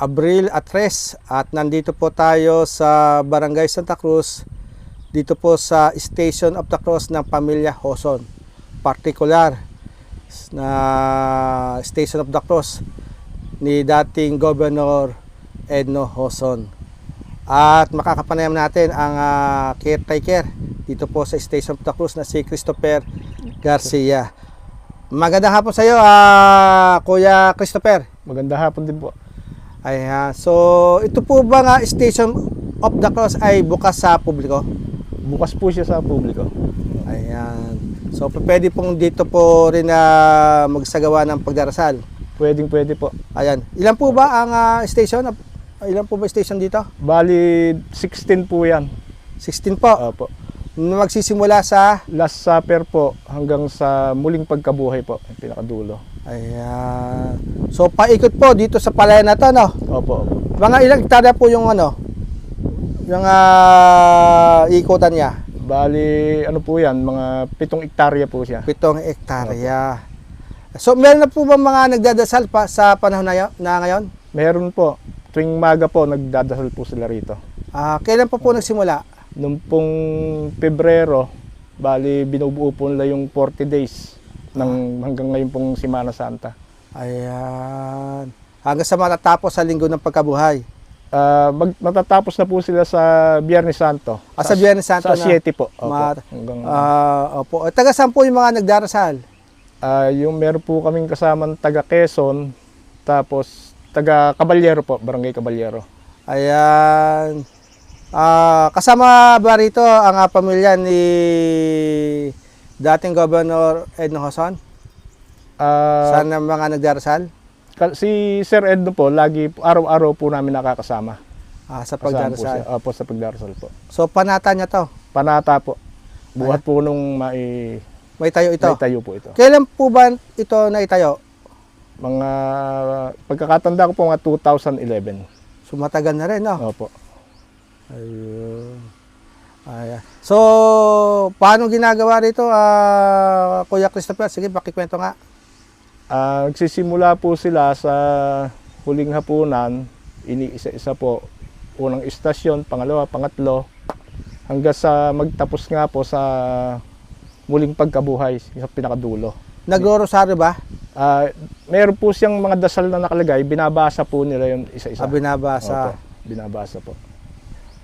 Abril Atres at nandito po tayo sa Barangay Santa Cruz dito po sa Station of the Cross ng Pamilya Hoson. Particular na Station of the Cross ni dating Governor Edno Hoson. At makakapanayam natin ang ah, caretaker dito po sa Station of the Cruz na si Christopher Garcia. Magandang hapon sa iyo, ah, Kuya Christopher. Maganda hapon din po. Ayan. So, ito po ba nga Station of the Cross ay bukas sa publiko? Bukas po siya sa publiko. Ayan. So, pwede pong dito po rin na magsagawa ng pagdarasal. Pwedeng pwede po. Ayan. Ilan po ba ang ah, station? Ilan po ba station dito? Bali, 16 po yan. 16 po. Opo. Magsisimula sa Last Supper po hanggang sa muling pagkabuhay po. Yung pinakadulo. Ayan. So, paikot po dito sa palayan na to, no? Opo, opo. Mga ilang hektarya po yung ano? Yung ah, ikutan niya? Bali, ano po yan? Mga pitong ektarya po siya. Pitong hektarya. So, meron na po ba mga nagdadasal pa sa panahon na, yo- na ngayon? Meron po. Tuwing maga po, nagdadasal po sila rito. Ah, kailan pa po nagsimula? Nung pong Pebrero, bali binubuo po nila yung 40 days ng hanggang ngayon pong Simana Santa. Ayan. Hanggang sa matatapos sa linggo ng pagkabuhay. Ah, mag, matatapos na po sila sa Biyernes Santo. Ah, sa Biyernes Santo Sa na? 7 po. Opo. Mat- hanggang, Ah, opo. Eh, taga saan po yung mga nagdarasal? Ah, yung meron po kaming kasamang taga Quezon, tapos taga Caballero po, Barangay Caballero. Ayan. Ah, kasama ba rito ang ah, pamilya ni dating Governor Edno Hoson? Ah, Saan ang mga nagdarasal? si Sir Edno po, lagi araw-araw po namin nakakasama. Ah, sa pagdarasal. Opo, sa pagdarasal po. So, panata niya to. Panata po. Buhat po nung mai, May tayo ito. may tayo po ito. Kailan po ba ito naitayo? Mga pagkakatanda ko po mga 2011. So, matagal na rin, no? Opo. Ayun. Ayan. So, paano ginagawa rito, ah, Kuya Christopher? Sige, pakikwento nga. Ah, nagsisimula po sila sa huling hapunan, iniisa-isa po. Unang istasyon, pangalawa, pangatlo, hanggang sa magtapos nga po sa muling pagkabuhay sa pinakadulo. Nagro-rosaryo ba? Ah, meron po siyang mga dasal na nakalagay, binabasa po nila yung isa-isa. Sa binabasa. Opo, binabasa po.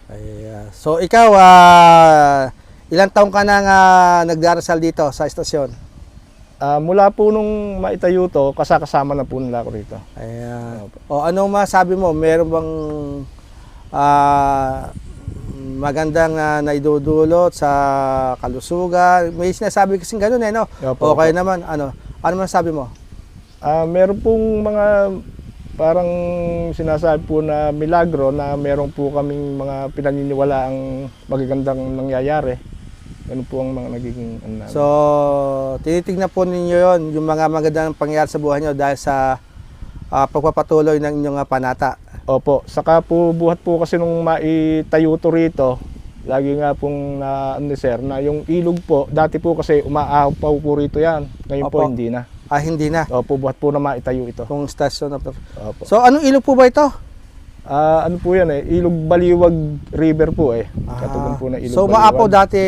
Ayan. So, ikaw, ah, ilang taong ka nang ah, nagdarasal dito sa estasyon? Ah, mula po nung maitayo to, kasakasama na po nila ako rito. Ayan. O, anong masabi mo? Meron bang ah, magandang ah, naidudulot sa kalusugan? May sinasabi kasing ganun eh, no? Opo, Okay opo. naman, ano? Ano masabi mo? Ah, meron pong mga parang sinasabi po na milagro na meron po kaming mga pinaniniwala ang magagandang nangyayari. Ganun po ang mga nagiging ano namin. So, tinitignan po ninyo yon yung mga magandang pangyayari sa buhay nyo dahil sa ah, pagpapatuloy ng inyong ah, panata. Opo, saka po buhat po kasi nung maitayo to rito, lagi nga pong na ano sir, na yung ilog po, dati po kasi umaapaw po rito yan. Ngayon po Opo. hindi na. Ah, hindi na. Opo, buhat po na maitayo ito. Kung station of the- Opo. So, anong ilog po ba ito? Ah, ano po yan eh, Ilog Baliwag River po eh. Ah, Katugon po na Ilog so, Baliwag. maapaw dati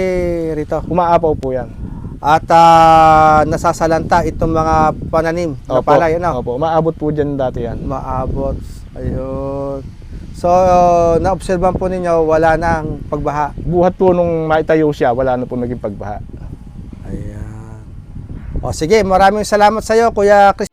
rito. Umaapaw po yan. At ah, nasasalanta itong mga pananim na palay, ano? Opo, umaabot po dyan dati yan. Maabot. Ayun. So, naobserban po ninyo, wala nang pagbaha. Buhat po nung maitayo siya, wala na po naging pagbaha. O sige, maraming salamat sa iyo, Kuya Chris